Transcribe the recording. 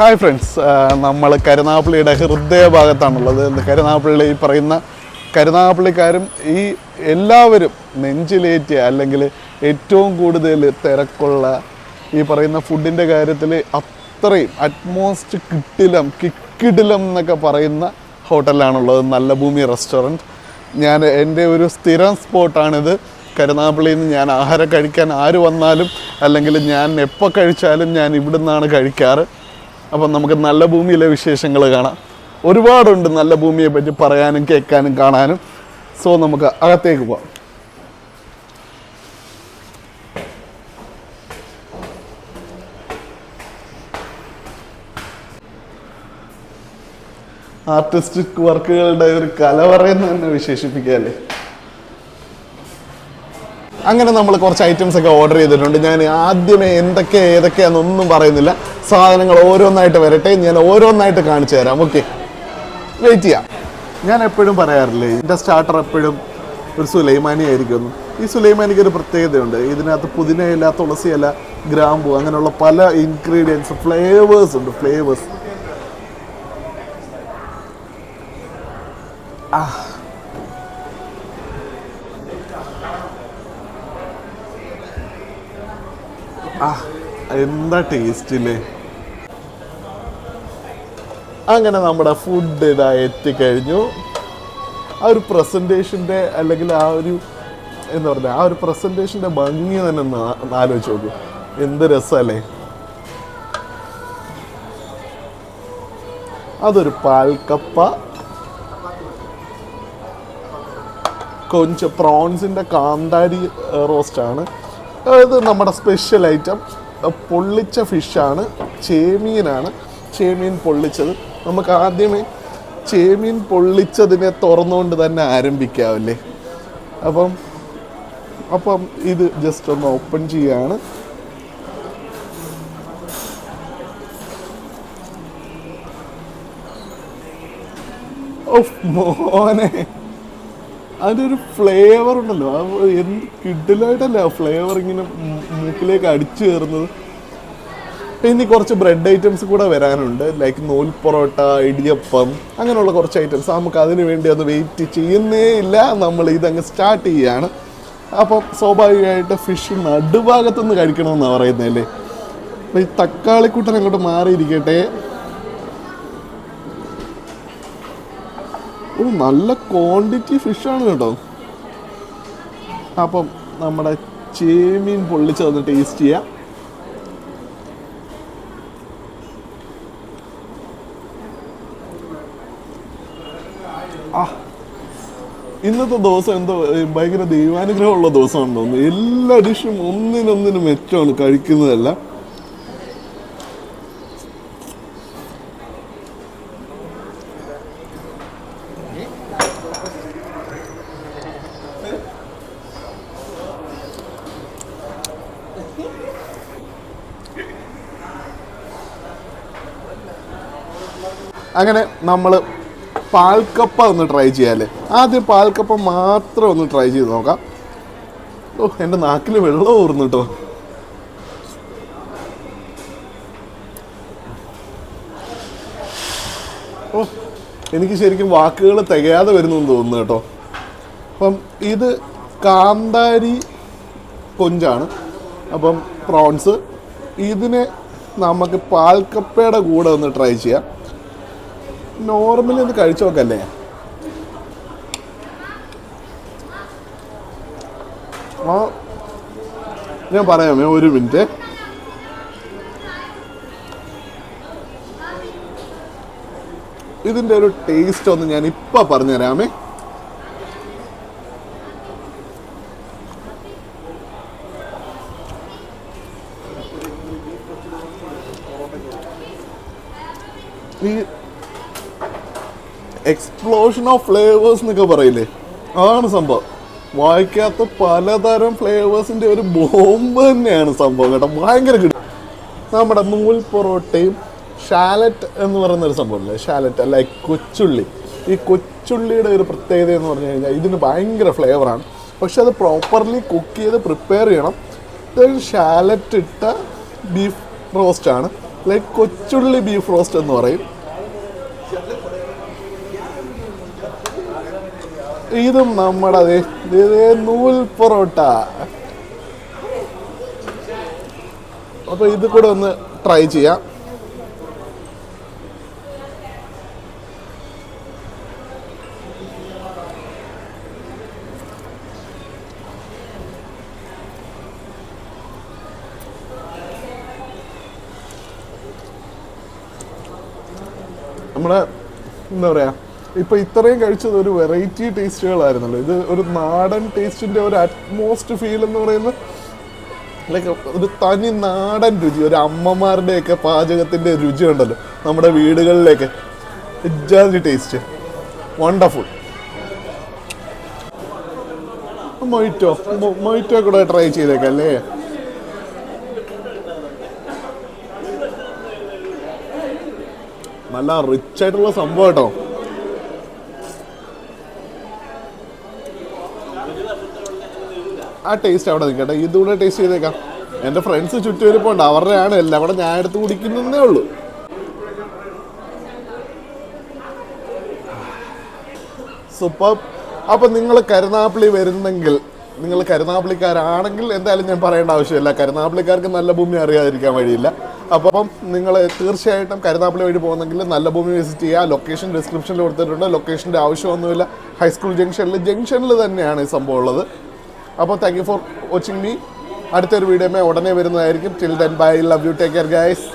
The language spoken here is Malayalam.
ഹായ് ഫ്രണ്ട്സ് നമ്മൾ കരുനാഗപ്പള്ളിയുടെ ഹൃദയഭാഗത്താണുള്ളത്. കരുനാഗപ്പള്ളി ഈ പറയുന്ന കരുനാഗപ്പള്ളിക്കാരും ഈ എല്ലാവരും നെഞ്ചിലേറ്റിയ അല്ലെങ്കിൽ ഏറ്റവും കൂടുതൽ തിരക്കുള്ള ഈ പറയുന്ന ഫുഡിന്റെ കാര്യത്തിൽ അത്രയും അറ്റ്മോസ്റ്റ് കിട്ടിലം കിക്കിടിലം എന്നൊക്കെ പറയുന്ന ഹോട്ടലാണുള്ളത് നല്ല ഭൂമി റെസ്റ്റോറന്റ് ഞാൻ എന്റെ ഒരു സ്ഥിരം സ്പോട്ടാണിത്. കരുനാഗപ്പള്ളിയിൽ നിന്ന് ഞാൻ ആഹാരം കഴിക്കാൻ ആര് വന്നാലും അല്ലെങ്കിൽ ഞാൻ എപ്പോൾ കഴിച്ചാലും ഞാൻ ഇവിടുന്നാണ് കഴിക്കാറ്. അപ്പം നമുക്ക് നല്ല ഭൂമിയിലെ വിശേഷങ്ങൾ കാണാം. ഒരുപാടുണ്ട് നല്ല ഭൂമിയെ പറ്റി പറയാനും കേൾക്കാനും കാണാനും. സോ നമുക്ക് അകത്തേക്ക് പോവാം. ആർട്ടിസ്റ്റിക് വർക്കുകളുടെ ഒരു കലവറയെന്ന് തന്നെ വിശേഷിപ്പിക്കാല്ലേ അങ്ങനെ നമ്മൾ കുറച്ച് ഐറ്റംസ് ഒക്കെ ഓർഡർ ചെയ്തിട്ടുണ്ട്. ഞാൻ ആദ്യമേ എന്തൊക്കെ ഏതൊക്കെയാണെന്നൊന്നും പറയുന്നില്ല. സാധനങ്ങൾ ഓരോന്നായിട്ട് വരട്ടെ ഞാൻ ഓരോന്നായിട്ട് കാണിച്ചു തരാം. ഓക്കെ വെയിറ്റ് ചെയ്യാം. ഞാൻ എപ്പോഴും പറയാറില്ലേ എന്റെ സ്റ്റാർട്ടർ എപ്പോഴും ഒരു സുലൈമാനി ആയിരിക്കും. ഈ സുലൈമാനിക്ക് ഒരു പ്രത്യേകതയുണ്ട്. ഇതിനകത്ത് പുതിനയില തുളസിയില ഗ്രാമ്പു അങ്ങനെയുള്ള പല ഇൻഗ്രീഡിയൻസ് ഫ്ലേവേഴ്സ് ഉണ്ട്. ഫ്ലേവേഴ്സ് ആ. എന്താ ടേസ്റ്റ് ഇല്ലേ അങ്ങനെ നമ്മുടെ ഫുഡ് ഇതാ എത്തിക്കഴിഞ്ഞു. ആ ഒരു പ്രസന്റേഷന്റെ അല്ലെങ്കിൽ ആ ഒരു എന്താ പറയുക ആ ഒരു പ്രസന്റേഷന്റെ ഭംഗി തന്നെ ആലോചിച്ച് നോക്കൂ. എന്ത് രസമല്ലേ അതൊരു പാൽക്കപ്പ. കൊഞ്ച് പ്രോൺസിന്റെ കാന്താരി റോസ്റ്റാണ്. അത് നമ്മുടെ സ്പെഷ്യൽ ഐറ്റം പൊള്ളിച്ച ഫിഷാണ് ചേമീനാണ് ചേമീൻ പൊള്ളിച്ചത്. നമുക്ക് ആദ്യമേ ചേമീൻ പൊള്ളിച്ചതിനെ തുറന്നുകൊണ്ട് തന്നെ ആരംഭിക്കാമല്ലേ അപ്പം അപ്പം ഇത് ജസ്റ്റ് ഒന്ന് ഓപ്പൺ ചെയ്യാണ്. ഓ മോനെ. അതിന്റെ ഒരു ഫ്ലേവർ ഉണ്ടല്ലോ. ആ എന്ത് കിഡിലായിട്ടല്ല ഫ്ലേവർ ഇങ്ങനെ മൂക്കിലേക്ക് അടിച്ചു കയറുന്നത്. ഇനി കുറച്ച് ബ്രെഡ് ഐറ്റംസ് കൂടെ വരാനുണ്ട്. ലൈക്ക് നൂൽ പൊറോട്ട ഇടിയപ്പം അങ്ങനെയുള്ള കുറച്ച് ഐറ്റംസ് നമുക്ക് അതിന് വേണ്ടി ഒന്ന് വെയിറ്റ് ചെയ്യുന്നേ ഇല്ല. നമ്മൾ ഇതങ്ങ് സ്റ്റാർട്ട് ചെയ്യാണ്. അപ്പം സ്വാഭാവികമായിട്ട് ഫിഷ് നടുഭാഗത്തുനിന്ന് കഴിക്കണമെന്നാണ് പറയുന്നതല്ലേ? അപ്പം ഈ തക്കാളിക്കൂട്ടൻ അങ്ങോട്ട് മാറിയിരിക്കട്ടെ. ഓ നല്ല ക്വാണ്ടിറ്റി ഫിഷാണ് കേട്ടോ. അപ്പം നമ്മുടെ ചേമീൻ പൊള്ളിച്ച് ഒന്ന് ടേസ്റ്റ് ചെയ്യാം. ആ ഇന്നത്തെ ദിവസം എന്തോ ഭയങ്കര ദൈവാനുഗ്രഹമുള്ള ദിവസമാണെന്ന് തോന്നുന്നു. എല്ലാ ഡിഷും ഒന്നിനൊന്നിനും മെച്ചമാണ് കഴിക്കുന്നതെല്ലാം. അങ്ങനെ നമ്മൾ പാൽക്കപ്പ ഒന്ന് ട്രൈ ചെയ്യാല്ലേ? ആദ്യം പാൽക്കപ്പ മാത്രം ഒന്ന് ട്രൈ ചെയ്ത് നോക്കാം. ഓ എന്റെ നാക്കിൽ വെള്ളം ഊർന്നു കേട്ടോ ഓ എനിക്ക് ശരിക്കും വാക്കുകൾ തികയാതെ വരുന്നു എന്ന് തോന്നുന്നു കേട്ടോ. അപ്പം ഇത് കാന്താരി കൊഞ്ചാണ് അപ്പം പ്രോൺസ് ഇതിനെ നമുക്ക് പാൽക്കപ്പയുടെ കൂടെ ഒന്ന് ട്രൈ ചെയ്യാം. നോർമലി ഒന്ന് കഴിച്ചു നോക്കല്ലേ? ആ ഞാൻ പറയാമേ ഒരു മിനിറ്റ്. ഇതിന്റെ ഒരു ടേസ്റ്റ് ഒന്ന് ഞാൻ ഇപ്പൊ പറഞ്ഞു തരാമേ ഈ എക്സ്പ്ലോഷൻ ഓഫ് ഫ്ലേവേഴ്സ് എന്നൊക്കെ പറയില്ലേ? അതാണ് സംഭവം. വായിക്കാത്ത പലതരം ഫ്ലേവേഴ്സിന്റെ ഒരു ബോംബ് തന്നെയാണ് സംഭവം കേട്ടോ. ഭയങ്കര കിട്ടും നമ്മുടെ നൂൽ പൊറോട്ടയും ഷാലറ്റ് എന്ന് പറയുന്ന ഒരു സംഭവം സംഭവമില്ലേ ഷാലറ്റ് അല്ല കൊച്ചുള്ളി. ഈ കൊച്ചുള്ളിയുടെ ഒരു പ്രത്യേകത എന്ന് പറഞ്ഞു കഴിഞ്ഞാൽ ഇതിന് ഭയങ്കര ഫ്ലേവറാണ് പക്ഷെ അത് പ്രോപ്പർലി കുക്ക് ചെയ്ത് പ്രിപ്പയർ ചെയ്യണം. ഇതൊരു ഷാലറ്റ് ഇട്ട ബീഫ് റോസ്റ്റാണ് ലൈക്ക് കൊച്ചുള്ളി ബീഫ് റോസ്റ്റ് എന്ന് പറയും. ഇതും നമ്മുടെ നൂൽ പൊറോട്ട. അപ്പൊ ഇത് കൂടെ ഒന്ന് ട്രൈ ചെയ്യാം. നമ്മുടെ എന്താ പറയാ ഇപ്പൊ ഇത്രയും കഴിച്ചത് ഒരു വെറൈറ്റി ടേസ്റ്റുകളായിരുന്നല്ലോ ഇത് ഒരു നാടൻ ടേസ്റ്റിന്റെ ഒരു അറ്റ്മോസ്റ്റ് ഫീൽ എന്ന് പറയുന്നത് ലൈക്ക് ഒരു തനി നാടൻ രുചി. ഒരു അമ്മമാരുടെയൊക്കെ പാചകത്തിന്റെ രുചി ഉണ്ടല്ലോ. നമ്മുടെ വീടുകളിലേക്ക്. ഇജാതി ടേസ്റ്റ് വണ്ടർഫുൾ മൊയ്റ്റോ മൊയ്റ്റോ കൂടെ ട്രൈ ചെയ്തേക്കാം അല്ലേ നല്ല റിച്ച് ആയിട്ടുള്ള സംഭവം കേട്ടോ. ആ ടേസ്റ്റ് അവിടെ നിൽക്കട്ടെ. ഇതുകൂടെ ടേസ്റ്റ് ചെയ്തേക്കാം. എന്റെ ഫ്രണ്ട്സ് ചുറ്റും ഇരിപ്പുണ്ട്. അവരുടെ ആണ് എല്ലാം. അവിടെ ഞാൻ എടുത്ത് കുടിക്കുന്നേ ഉള്ളൂ. സൂപ്പർ അപ്പം നിങ്ങൾ കരുനാപ്പിളി വരുന്നെങ്കിൽ നിങ്ങൾ കരുനാപ്പിളിക്കാരാണെങ്കിൽ എന്തായാലും ഞാൻ പറയേണ്ട ആവശ്യമില്ല. കരുനാപ്പിളിക്കാർക്ക് നല്ല ഭൂമി അറിയാതിരിക്കാൻ വഴിയില്ല. അപ്പം നിങ്ങൾ തീർച്ചയായിട്ടും കരുനാപ്പിളി വഴി പോകുന്നെങ്കിൽ നല്ല ഭൂമി വിസിറ്റ് ചെയ്യുക. ലൊക്കേഷൻ ഡിസ്ക്രിപ്ഷനിൽ കൊടുത്തിട്ടുണ്ട്. ലൊക്കേഷന്റെ ആവശ്യമൊന്നുമില്ല. ഹൈസ്കൂൾ ജംഗ്ഷനിൽ ജംഗ്ഷനിൽ തന്നെയാണ് ഈ സംഭവം ഉള്ളത്. അപ്പോൾ thank you for watching me അടുത്തൊരു വീഡിയോ ഉടനെ വരുന്നതായിരിക്കും. Till then bye love you take care guys